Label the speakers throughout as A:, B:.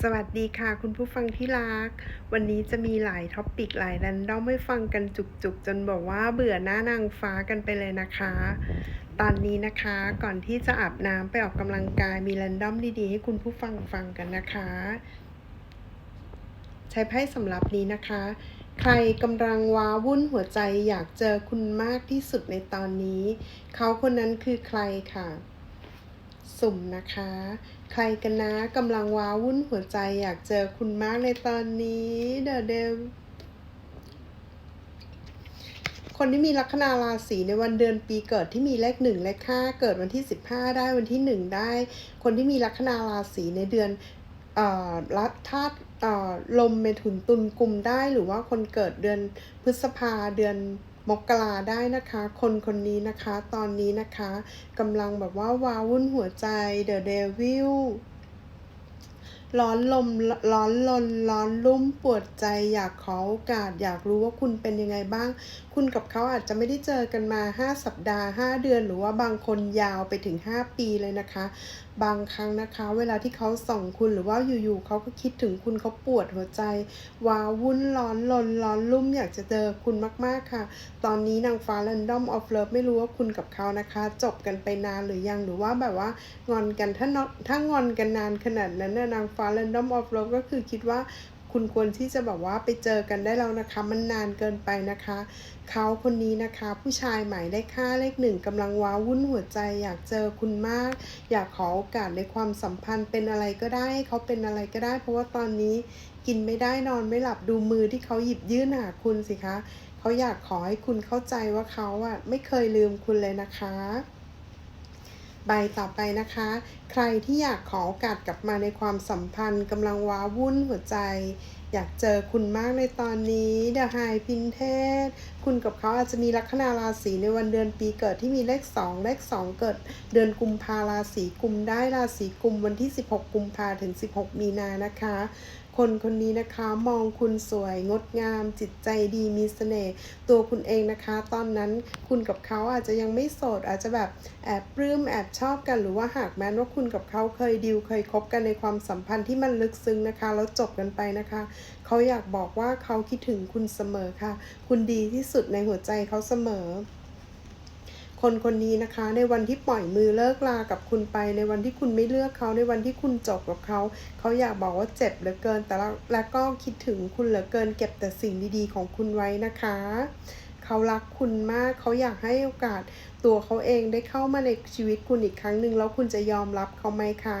A: สวัสดีค่ะคุณผู้ฟังที่รัก วันนี้จะมีหลายท็อปิกหลายแรนดอมให้ฟังกันจุกๆ จนบอกว่าเบื่อหน้านางฟ้ากันไปเลยนะคะ ตอนนี้นะคะก่อนที่จะอาบน้ำไปออกกำลังกายมีแรนดอมดีๆ ให้คุณผู้ฟังฟังกันนะคะ ใช้ไพ่สำหรับนี้นะคะ ใครกำลังว้าวุ่นหัวใจอยากเจอคุณมากที่สุดในตอนนี้ เขาคนนั้นคือใครค่ะ สุ่มนะคะ ใครกันนะกำลังว้าวุ่นหัวใจอยากเจอคุณมากในตอนนี้เดอะเดมคนที่มีลัคนาราศีในวันเดือนปีเกิดที่มีเลขหนึ่งเลขห้าเกิดวันที่สิบห้าได้วันที่หนึ่งได้ คนที่มีลัคนาราศีในเดือนอ่อรัฐธาตุเอ่อลมเมถุนตุลกลุ่มได้หรือว่าคนเกิดเดือนพฤษภาเดือน มกราได้นะคะ คนคนนี้นะคะ ตอนนี้นะคะกำลังแบบว่าวาวุ่นหัวใจเดอะเดวิลร้อนลมร้อนลนร้อนลุ่มปวดใจอยากขอโอกาส อยากรู้ว่าคุณเป็นยังไงบ้าง คุณกับเขาอาจจะไม่ได้เจอกันมา 5 สัปดาห์ 5 เดือน หรือว่าบางคนยาวไปถึง 5 ปีเลยนะคะบางครั้งนะคะ เวลาที่เขาส่องคุณหรือว่าอยู่ๆเขาก็คิดถึงคุณเขาปวดหัวใจว้าวุ่นร้อนลนร้อนลุ่มอยากจะเจอคุณมากๆค่ะ ตอนนี้นางฟ้า Random of Love ไม่รู้ว่าคุณกับเขานะคะ จบกันไปนานหรือยังหรือว่าแบบว่างอนกันถ้านถ้างอนกันนานขนาดนั้นนะนางฟ้า Random of Love ก็คือคิดว่า คุณควรที่จะแบบว่าไปเจอกันได้แล้วนะคะ มันนานเกินไปนะคะ เขาคนนี้นะคะ ผู้ชายหมายเลขห้าเลขหนึ่งกำลังว้าวุ่นหัวใจ อยากเจอคุณมาก อยากขอโอกาสในความสัมพันธ์เป็นอะไรก็ได้ เขาเป็นอะไรก็ได้ เพราะว่าตอนนี้กินไม่ได้นอนไม่หลับดูมือที่เขาหยิบยื่นหาคุณสิคะ เขาอยากขอให้คุณเข้าใจว่าเขาอะไม่เคยลืมคุณเลยนะคะ ใบต่อไปนะคะ ใครที่อยากขอโอกาสกลับมาในความสัมพันธ์กำลังว้าวุ่นหัวใจ อยากเจอคุณมากในตอนนี้เดอะไฮพินเทสคุณกับเขาอาจจะมีลัคนาราศีในวันเดือนปีเกิดที่มีเลข 2 เลข 2 เกิด เดือนกุมภาราศีกุมได้ราศีกุมวันที่ 16 กุมภาถึง 16 มีนานะคะ คนคนนี้นะคะมองคุณสวยงดงาม จิตใจดีมีเสน่ห์ตัวคุณเองนะคะ ตอนนั้นคุณกับเขาอาจจะยังไม่โสดอาจจะแบบแอบปลื้มแอบชอบกันหรือว่าหากแม้นว่าคุณกับเขาเคยดิวเคยคบกันในความสัมพันธ์ที่มันลึกซึ้งนะคะ แล้วจบกันไปนะคะเขาอยากบอกว่าเขาคิดถึงคุณเสมอค่ะ คุณดีที่สุดในหัวใจเขาเสมอคนคนนี้นะคะในวันที่ปล่อยมือเลิกลากับคุณไป ในวันที่คุณไม่เลือกเขาในวันที่คุณจบกับเขาเขาอยากบอกว่าเจ็บเหลือเกิน แต่ละและก็คิดถึงคุณเหลือเกิน เก็บแต่สิ่งดีๆ ของคุณไว้นะคะ เขารักคุณมากเขาอยากให้โอกาสตัวเขาเองได้เข้ามาในชีวิตคุณอีกครั้งหนึ่งแล้วคุณจะยอมรับเขาไหมคะ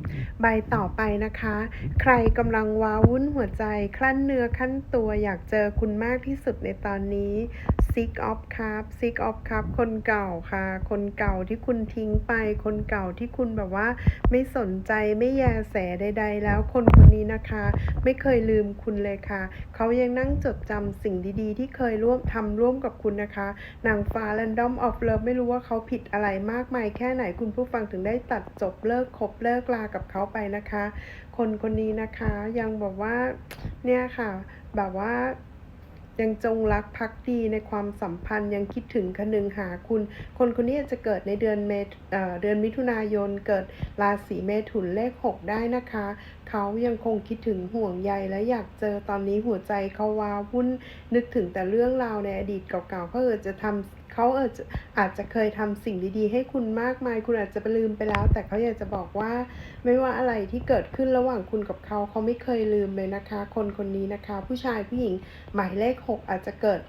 A: ใบต่อไปนะคะ ใครกำลังว้าวุ่นหัวใจ คลั่นเนื้อขั้นตัวอยากเจอคุณมากที่สุดในตอนนี้ Sick of Cup Sick of Cup คนเก่าค่ะ คนเก่าที่คุณทิ้งไป คนเก่าที่คุณแบบว่า ไม่สนใจไม่แยแสใด ๆ แล้วคนคนนี้นะคะ ไม่เคยลืมคุณเลยค่ะ เขายังนั่งจดจำสิ่งดีๆ ที่เคยร่วมทำร่วมกับคุณนะคะ นางฟ้า Random of Love ไม่รู้ว่าเขาผิดอะไรมากมายแค่ไหนคุณผู้ฟังถึงได้ตัดจบเลิกคบเลิกลากับเขาไปนะคะ คนคนนี้นะคะยังบอกว่าเนี่ยค่ะแบบว่ายังจงรักภักดีในความสัมพันธ์ยังคิดถึงคนึงหาคุณ คนคนนี้จะเกิดในเดือนเมษเอ่อเดือนมิถุนายนเกิดราศีเมถุนเลข 6 ได้นะคะ เขายังคงคิดถึงห่วงใยและอยากเจอตอนนี้หัวใจเขาว้าวุ่นนึกถึงแต่เรื่องราวในอดีตเก่าๆเขาเออจะทำ เขาออจะอาจจะเคยทำสิ่งดีๆ ให้คุณมากมาย คุณอาจจะไปลืมไปแล้ว แต่เขาอยากจะบอกว่า ไม่ว่าอะไรที่เกิดขึ้นระหว่างคุณกับเขาเขาไม่เคยลืมเลยนะคะ คนคนนี้นะคะ ผู้ชายผู้หญิงหมายเลข 6 อาจจะเกิด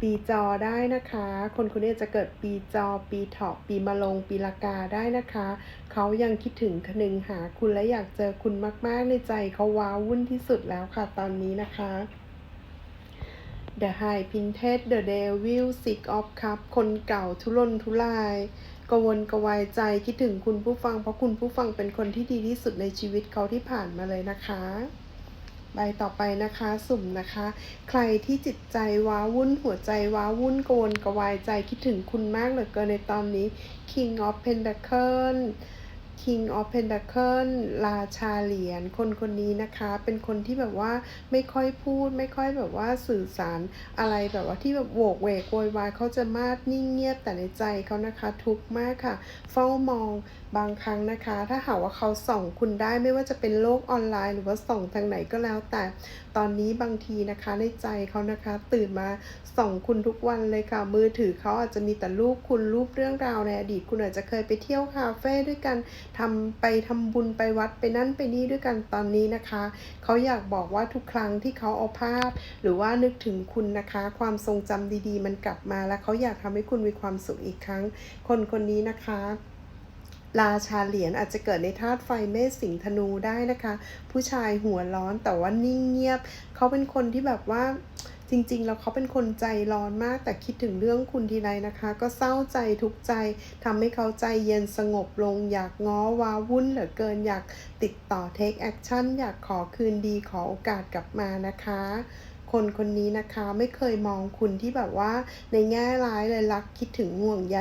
A: ปีจอได้นะคะ คนคนนี้จจะเกิดปีจอ ปีเถาะ ปีมะลง ปีละกาได้นะคะ เขายังคิดถึงคนึงหาคุณและอยากเจอคุณมาก ๆ ในใจเขาว้าวุ่นที่สุดแล้วค่ะตอนนี้นะคะ The High Pinted The Devil Sick of Cup คนเก่าทุรนทุรายกวนกวายใจคิดถึงคุณผู้ฟัง เพราะคุณผู้ฟังเป็นคนที่ดีที่สุดในชีวิตเขาที่ผ่านมาเลยนะคะ ใบต่อไปนะคะสุ่มนะคะ ใครที่จิตใจว้าวุ่นหัวใจว้าวุ่นโกวนกวายใจคิดถึงคุณมากเหลือเกินในตอนนี้ King of Pentacle King of Pentacle ราชาเหรียญคนคนนี้นะคะ เป็นคนที่แบบว่าไม่ค่อยพูด ไม่ค่อยแบบว่าสื่อสารอะไรแบบว่าที่แบบโวกเวกโวยวายเขาจะมากนิ่งเงียบแต่ในใจเขานะคะทุกข์มากค่ะ เฝ้ามองบางครั้งนะคะ ถ้าหากว่าเขาส่องคุณได้ไม่ว่าจะเป็นโลกออนไลน์ หรือว่าส่องทางไหนก็แล้ว แต่ตอนนี้บางทีนะคะในใจเขานะคะ ตื่นมาส่องคุณทุกวันเลยค่ะมือถือเขาอาจจะมีแต่รูปคุณรูปเรื่องราวในอดีต คุณอาจจะเคยไปเที่ยวคาเฟ่ด้วยกันทำไปทำบุญไปวัดไปนั่นไปนี่ด้วยกันตอนนี้นะคะ เขาอยากบอกว่าทุกครั้งที่เขาเอาภาพ หรือว่านึกถึงคุณนะคะ ความทรงจำดีๆ มันกลับมาแล้วเขาอยากทำให้คุณมีความสุขอีกครั้ง คนคนนี้นะคะราชาเหรียญอาจจะเกิดในธาตุไฟเมษสิงธนูได้นะคะ ผู้ชายหัวร้อนแต่ว่านิ่งเงียบ เขาเป็นคนที่แบบว่า จริงๆ แล้วเขาเป็นคนใจร้อนมาก แต่คิดถึงเรื่องคุณทีไรนะคะ ก็เศร้าใจทุกใจทำให้เขาใจเย็นสงบลง อยากง้อว้าวุ่นเหลือเกิน อยากติดต่อ take action อยากขอคืนดีขอโอกาสกลับมานะคะคนคนนี้นะคะไม่เคยมองคุณที่แบบว่าในแง่ร้ายเลยรักคิดถึงห่วงใย